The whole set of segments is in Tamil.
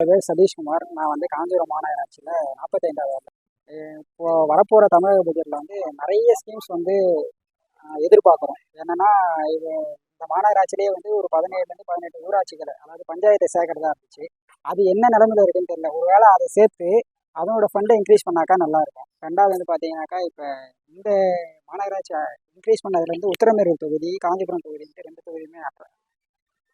பேர் சதீஷ்குமார் நான் வந்து காஞ்சிபுரம் மாநகராட்சியில் நாற்பத்தைந்தாவது வார்டு. இப்போ வரப்போகிற தமிழக பட்ஜெட்டில் வந்து நிறைய ஸ்கீம்ஸ் வந்து எதிர்பார்க்குறோம். என்னென்னா இது இந்த மாநகராட்சியிலேயே வந்து ஒரு பதினேழுலேருந்து பதினெட்டு ஊராட்சிகள் அதாவது பஞ்சாயத்தை சேர்க்கறதா இருந்துச்சு. அது என்ன நிலமையில இருக்குன்னு தெரியல. ஒருவேளை அதை சேர்த்து அதனோட ஃபண்டை இன்க்ரீஸ் பண்ணாக்கா நல்லா இருக்கும். ரெண்டாவது வந்து பார்த்தீங்கன்னாக்கா இப்போ இந்த மாநகராட்சி இன்க்ரீஸ் பண்ணதுலேருந்து உத்தரமேரூர் தொகுதி காஞ்சிபுரம் தொகுதின்ட்டு ரெண்டு தொகுதியுமே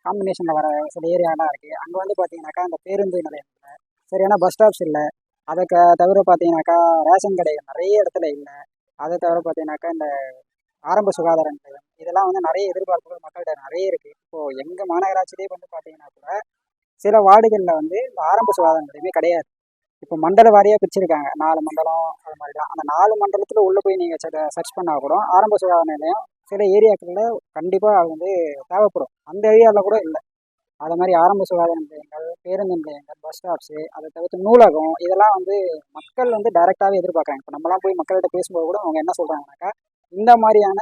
காம்பினேஷனில் வர சில ஏரியாலாம் இருக்குது அங்கே வந்து பார்த்தீங்கன்னாக்கா அந்த பேருந்து நிலையம் இல்லை. சரியான பஸ் ஸ்டாப்ஸ் இல்லை. அதை க தவிர பார்த்தீங்கன்னாக்கா ரேஷன் கடைகள் நிறைய இடத்துல இல்லை. அதை தவிர பார்த்தீங்கன்னாக்கா இந்த ஆரம்ப சுகாதார நிலையம் இதெல்லாம் வந்து நிறைய எதிர்பார்ப்புகள் மக்கள்கிட்ட நிறைய இருக்குது இப்போது எங்கள் மாநகராட்சியிலே வந்து பார்த்தீங்கன்னா கூட சில வார்டுகளில் வந்து இந்த ஆரம்ப சுகாதார நிலையமே கிடையாது. இப்போ மண்டல வாரியாக பிரிச்சிருக்காங்க. நாலு மண்டலம் அது மாதிரி தான் அந்த நாலு மண்டலத்தில் உள்ளே போய் நீங்கள் சர்ச் பண்ணால் கூட ஆரம்ப சுகாதார நிலையம் சில ஏரியாக்களில் கண்டிப்பாக அது வந்து தேவைப்படும். அந்த ஏரியாவில் கூட இல்லை. அது மாதிரி ஆரம்ப சுகாதார நிலையங்கள் பேருந்து நிலையங்கள் பஸ் ஸ்டாப்ஸு அதை தவிர்த்து நூலகம் இதெல்லாம் வந்து மக்கள் வந்து டைரெக்டாகவே எதிர்பார்க்குறாங்க. இப்போ நம்மலாம் போய் மக்கள்கிட்ட பேசும்போது கூட அவங்க என்ன சொல்கிறாங்கனாக்கா இந்த மாதிரியான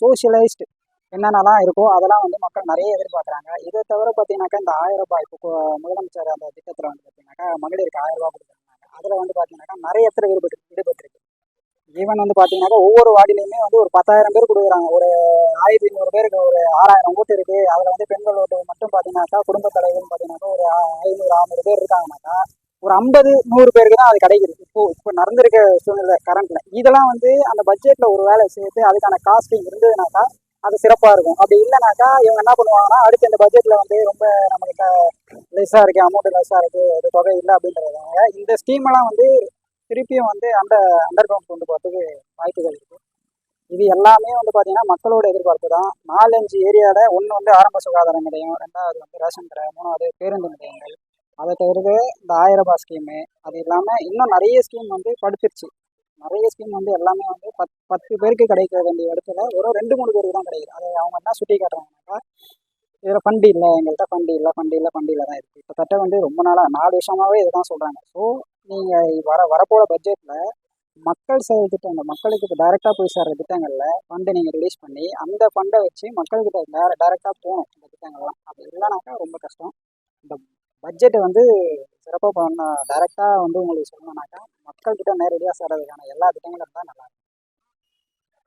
சோஷியலைஸ்டு என்னென்னலாம் இருக்கோ அதெல்லாம் வந்து மக்கள் நிறைய எதிர்பார்க்குறாங்க. இதை தவிர பார்த்தீங்கன்னாக்கா இந்த ஆயிரம் ரூபாய் இப்போ முதலமைச்சர் அந்த திட்டத்தில் வந்து பார்த்தீங்கன்னாக்கா மகளிருக்கு ஆயிரம் ரூபாய் கொடுத்துருந்தாங்க அதில் வந்து பார்த்தீங்கன்னாக்கா நிறைய இடத்துல விடுபட்டு ஈவன் வந்து பார்த்தீங்கன்னாக்கா ஒவ்வொரு வார்டிலையுமே வந்து ஒரு பத்தாயிரம் பேர் கொடுக்குறாங்க. ஒரு ஆயிரத்தி ஐநூறு பேருக்கு ஒரு ஆறாயிரம் ஓட்டு இருக்கு. அதில் வந்து பெண்கள் ஓட்டு மட்டும் பார்த்தீங்கன்னாக்கா குடும்ப தலைவர்னு பார்த்தீங்கன்னாக்கா ஒரு ஐநூறு அறுநூறு பேர் இருக்காங்கனாக்கா ஒரு ஐம்பது நூறு பேருக்கு தான் அது கிடைக்குது. இப்போ இப்போ நடந்திருக்க சூழ்நிலை கரண்ட்ல இதெல்லாம் வந்து அந்த பட்ஜெட்ல ஒரு வேலை சேர்த்து அதுக்கான காஸ்டிங் இருந்ததுனாக்கா அது சிறப்பாக இருக்கும். அப்படி இல்லைனாக்கா இவங்க என்ன பண்ணுவாங்கன்னா அடுத்து இந்த பட்ஜெட்ல வந்து ரொம்ப நம்மளுக்கு லெஸ்ஸாக இருக்குது அமௌண்ட் லெஸ்ஸாக இருக்குது இது தொகை இல்லை அப்படின்றதுனால இந்த ஸ்கீமெல்லாம் வந்து திருப்பியும் வந்து அந்த அண்டர் கிரவுண்ட் கொண்டு போகிறதுக்கு வாய்ப்புகள் இருக்குது இது எல்லாமே வந்து பார்த்தீங்கன்னா மக்களோட எதிர்பார்ப்பு தான். நாலஞ்சு ஏரியாவில் ஒன்று வந்து ஆரம்ப சுகாதார நிலையம் ரெண்டாவது வந்து ரேஷன் கடை மூணாவது பேருந்து நிலையங்கள். அதை தவிர்த்து இந்த ஆயிரம் ரூபாய் ஸ்கீமு அது இல்லாமல் இன்னும் நிறைய ஸ்கீம் வந்து படுத்துருச்சு நிறைய ஸ்கீம் வந்து எல்லாமே வந்து பத் பத்து பேருக்கு கிடைக்க வேண்டிய இடத்துல ஒரு ரெண்டு மூணு பேருக்கு தான் கிடைக்குது. அதை அவங்க என்ன சுட்டி காட்டுறாங்கனாக்கா இதில் ஃபண்டு இல்லை எங்கள்கிட்ட ஃபண்டு இல்லை ஃபண்டு இல்லை ஃபண்டு இல்லை தான் இருக்குது கிட்டத்தட்ட வந்து ரொம்ப நாளாக நாலு வருஷமாகவே இதுதான் சொல்கிறாங்க ஸோ நீங்கள் வர வரப்போகிற பட்ஜெட்டில் மக்கள் செயல் திட்டங்கள் மக்களுக்கு டைரெக்டாக போய் சேர்ற திட்டங்களில் ஃபண்டை நீங்கள் ரிலீஸ் பண்ணி அந்த ஃபண்டை வச்சு மக்கள்கிட்ட டேர டைரெக்டாக போகணும் இந்த திட்டங்கள்லாம். அப்படி இல்லைனாக்கா ரொம்ப கஷ்டம். இந்த பட்ஜெட்டை வந்து சிறப்பாக பண்ண டைரெக்டாக வந்து உங்களுக்கு சொல்லணும்னாக்கா மக்கள்கிட்ட நேரடியாக சேர்றதுக்கான எல்லா திட்டங்களும் இருந்தால் நல்லா இருக்கும்.